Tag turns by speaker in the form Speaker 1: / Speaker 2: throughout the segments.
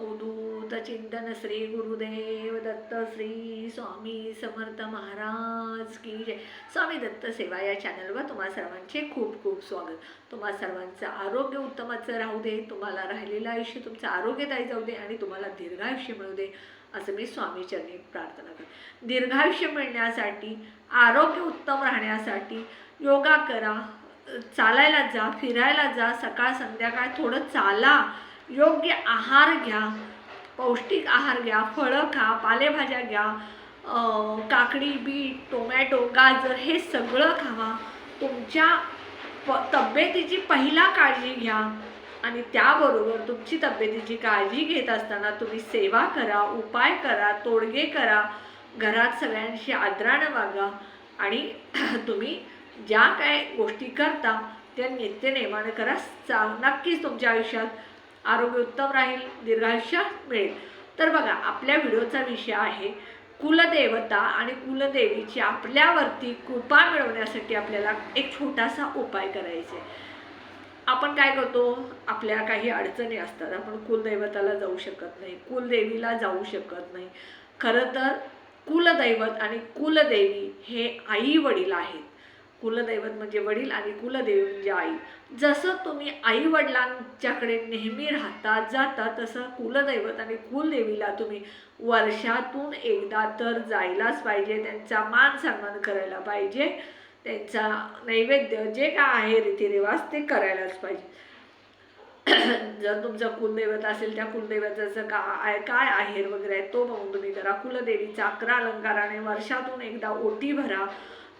Speaker 1: अवधूत चिंतन श्री गुरुदेव दत्त श्री स्वामी समर्थ महाराज की जय स्वामी दत्त सेवा या चॅनलवर तुम्हा सर्वांचे खूप खूप स्वागत तुम्हा सर्वांचं आरोग्य उत्तमाचं राहू दे तुम्हाला राहिलेलं आयुष्य तुमचं आरोग्यदायी जाऊ दे आणि तुम्हाला दीर्घायुष्य मिळू दे असं मी स्वामीचरणी प्रार्थना करते दीर्घायुष्य मिळण्यासाठी आरोग्य उत्तम राहण्यासाठी योगा करा चालायला जा फिरायला जा सकाळ संध्याकाळ थोडं चाला योग्य आहार घ्या पौष्टिक आहार घ्या फळं खा पालेभाज्या घ्या काकडी बीट टोमॅटो गाजर हे सगळं खावा. तुमच्या प तब्येतीची पहिला काळजी घ्या आणि त्याबरोबर तुमची तब्येतीची काळजी घेत असताना तुम्ही सेवा करा उपाय करा तोडगे करा. घरात सगळ्यांशी आदरानं वागा आणि तुम्ही ज्या काय गोष्टी करता त्या नित्यनेमानं करा. चा नक्कीच तुमच्या आयुष्यात आरोग्य उत्तम राहील दीर्घायुष्य मिळेल. तर बघा आपल्या व्हिडिओचा विषय आहे कुलदेवता आणि कुलदेवीची आपल्यावरती कृपा मिळवण्यासाठी आपल्याला एक छोटासा उपाय करायचा. आहे आपण काय करतो? आपल्या काही अडचणी असतात. आपण कुलदैवताला जाऊ शकत नाही कुलदेवीला जाऊ शकत नाही. खरं तर कुलदैवत आणि कुलदेवी हे आई वडील आहेत. कुलदैवत म्हणजे वडील आणि कुलदेवी म्हणजे आई. जसं तुम्ही आई वडिलांच्याकडे नेहमी राहता जाता तसं कुलदैवत आणि कुलदेवीला तुम्ही वर्षातून एकदा तर जायलाच पाहिजे त्यांचा मान सन्मान करायला पाहिजे त्यांचा नैवेद्य जे काय आहे रीतिरिवाज ते करायलाच पाहिजे. जर तुमचं कुलदैवत असेल त्या कुलदैवताचं काय काय आहेर वगैरे आहे तो बघून तुम्ही करा. कुलदेवीचा अकरा अलंकाराने वर्षातून एकदा ओटी भरा.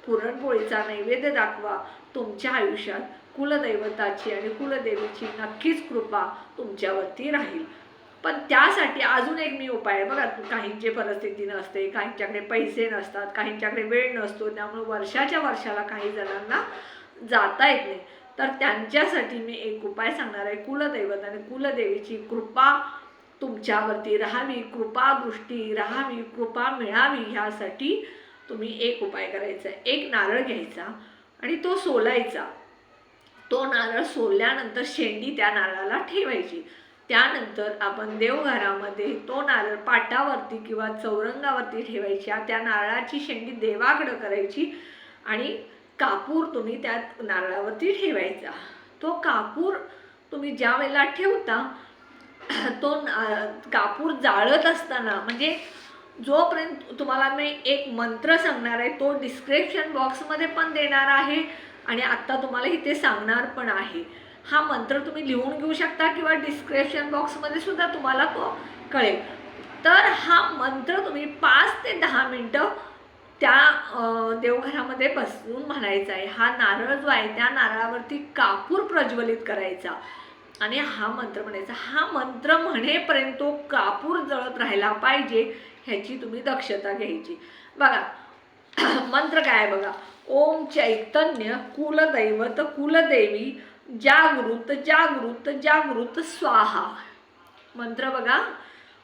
Speaker 1: पुरणपोळीचा नैवेद्य दाखवा. तुमच्या आयुष्यात कुलदैवताची आणि कुलदेवीची नक्कीच कृपा तुमच्यावरती राहील. पण त्यासाठी अजून एक मी उपाय आहे. बघा काहींची परिस्थिती नसते काहींच्याकडे पैसे नसतात काहींच्याकडे वेळ नसतो त्यामुळे वर्षाच्या वर्षाला काही जणांना जाता येत नाही. तर त्यांच्यासाठी मी एक उपाय सांगणार आहे. कुलदैवत आणि कुलदेवीची कृपा तुमच्यावरती राहावी. कृपा दृष्टी राहावी कृपा मिळावी ह्यासाठी तुम्ही एक उपाय करायचा आहे. एक नारळ घ्यायचा आणि तो सोलायचा. तो नारळ सोलल्यानंतर शेंडी त्या नारळाला ठेवायची. त्यानंतर आपण देवघरामध्ये तो नारळ पाटावरती किंवा चौरंगावरती ठेवायच्या. त्या नारळाची शेंडी देवाकडं करायची आणि कापूर तुम्ही त्या नारळावरती ठेवायचा. तो कापूर तुम्ही ज्या वेळेला ठेवता तो कापूर जाळत असताना म्हणजे जोपर्यंत तुम्हाला मी एक मंत्र सांगणार आहे तो डिस्क्रिप्शन बॉक्समध्ये पण देणार आहे आणि आत्ता तुम्हाला इथे सांगणार पण आहे. हा मंत्र तुम्ही लिहून घेऊ शकता किंवा डिस्क्रिप्शन बॉक्समध्ये सुद्धा तुम्हाला तो कळेल. तर हा मंत्र तुम्ही पाच ते दहा मिनटं त्या देवघरामध्ये बसून म्हणायचा आहे. हा नारळ जो आहे त्या नारळावरती कापूर प्रज्वलित करायचा. आणि हा मंत्र म्हणायचा हा मंत्र म्हणेपर्यंत तो कापूर जळत राहायला पाहिजे. ह्याची तुम्ही दक्षता घ्यायची. बघा मंत्र काय बघा? ओम चैतन्य कुलदैवत कुलदेवी जागृत जागृत जागृत स्वाहा. मंत्र बघा.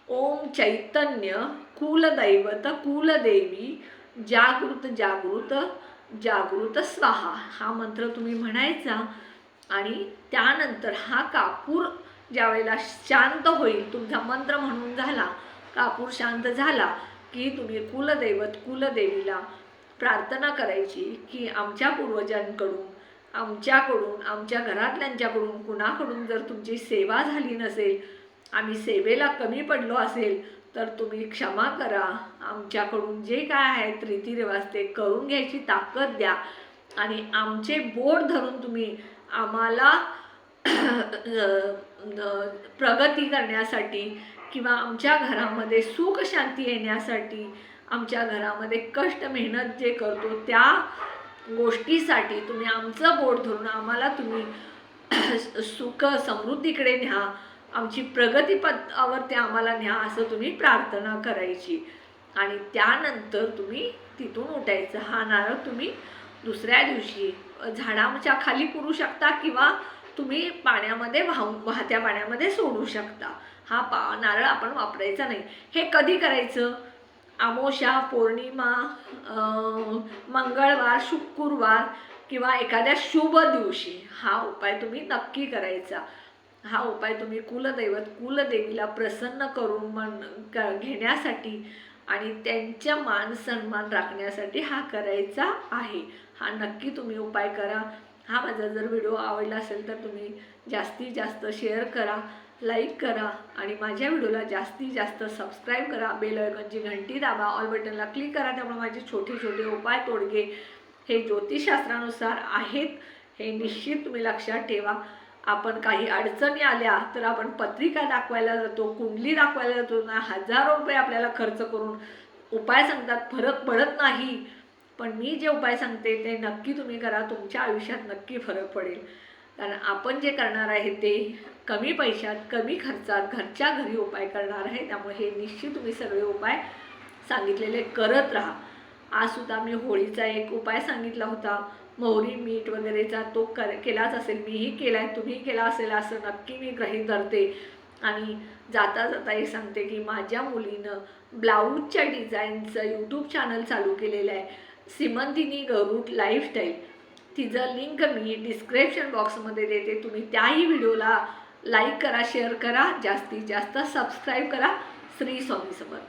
Speaker 1: ओम चैतन्य कुलदैवत कुलदेवी जागृत जागृत जागृत स्वाहा. हा मंत्र तुम्ही म्हणायचा आणि त्यानंतर हा कापूर ज्यावेळेला शांत होईल तुमचा मंत्र म्हणून झाला कापूर शांत झाला की तुम्ही कुलदैवत कुलदेवीला प्रार्थना करायची की आमच्या पूर्वजांकडून आमच्याकडून आमच्या घरातल्यांच्याकडून कुणाकडून जर तुमची सेवा झाली नसेल आम्ही सेवेला कमी पडलो असेल तर तुम्ही क्षमा करा. आमच्याकडून जे काय आहेत रीतिरिवाज ते करून घ्यायची ताकद द्या आणि आमचे बोट धरून तुम्ही आम्हाला प्रगती करण्यासाठी किंवा आमच्या घरामध्ये सुख शांती येण्यासाठी आमच्या घरामध्ये कष्ट मेहनत जे करतो त्या गोष्टीसाठी तुम्ही आमचं बोट धरून आम्हाला तुम्ही सुख समृद्धीकडे न्या. आमची प्रगती ते आम्हाला न्या असं तुम्ही प्रार्थना करायची. आणि त्यानंतर तुम्ही तिथून उठायचं. हा नारळ तुम्ही दुसऱ्या दिवशी झाडाच्या खाली पुरू शकता किंवा तुम्ही पाण्यामध्ये वाहून वाहत्या पाण्यामध्ये सोडू शकता. हा पा नारळ आपण वापरायचा नाही. हे कधी करायचं? आमोशा पौर्णिमा मंगळवार शुक्रवार किंवा एखाद्या शुभ दिवशी हा उपाय तुम्ही नक्की करायचा. हा उपाय तुम्ही कुलदैवत कुलदेवीला प्रसन्न करून मन क घेण्यासाठी आणि त्यांच्या मान सन्मान राखण्यासाठी हा करायचा आहे. हा नक्की तुम्ही उपाय करा. हा माझा जर व्हिडिओ आवडला असेल तर तुम्ही जास्तीत जास्त शेअर करा. लाईक करा आणि माझ्या व्हिडिओला जास्तीत जास्त सबस्क्राईब करा. बेल आयकॉनची घंटी दाबा. ऑल बटनला क्लिक करा. त्यामुळे माझे छोटे छोटे उपाय तोडगे हे ज्योतिषशास्त्रानुसार आहेत. हे निश्चित तुम्ही लक्षात ठेवा. आपण काही अडचणी आल्या तर आपण पत्रिका दाखवायला जातो कुंडली दाखवायला जातो. ना हजारो रुपये आपल्याला खर्च करून उपाय सांगतात. फरक पडत नाही. पण मी जे उपाय सांगते ते नक्की तुम्ही करा. तुमच्या आयुष्यात नक्की फरक पडेल. कारण आपण जे करणार आहे ते कमी पैशात कमी खर्चात घरच्या घरी उपाय करणार आहे. त्यामुळे हे निश्चित तुम्ही सगळे उपाय सांगितलेले करत राहा. आज सुद्धा मी होळीचा एक उपाय सांगितला होता. मोहरी मीठ वगैरेचा तो कर केलाच असेल. मीही केला आहे तुम्ही केला असेल असं नक्की मी गृहीत धरते. आणि जाता जाता हे सांगते की माझ्या मुलीनं ब्लाऊजच्या डिझाईनचं यूट्यूब चॅनल चालू केलेलं आहे. सिमंतिनी गरुड लाईफस्टाईल तिचं लिंक मी डिस्क्रिप्शन बॉक्समध्ये देते. तुम्ही त्याही व्हिडिओला लाईक करा शेअर करा. जास्तीत जास्त सबस्क्राईब करा. श्री स्वामी समर्थ.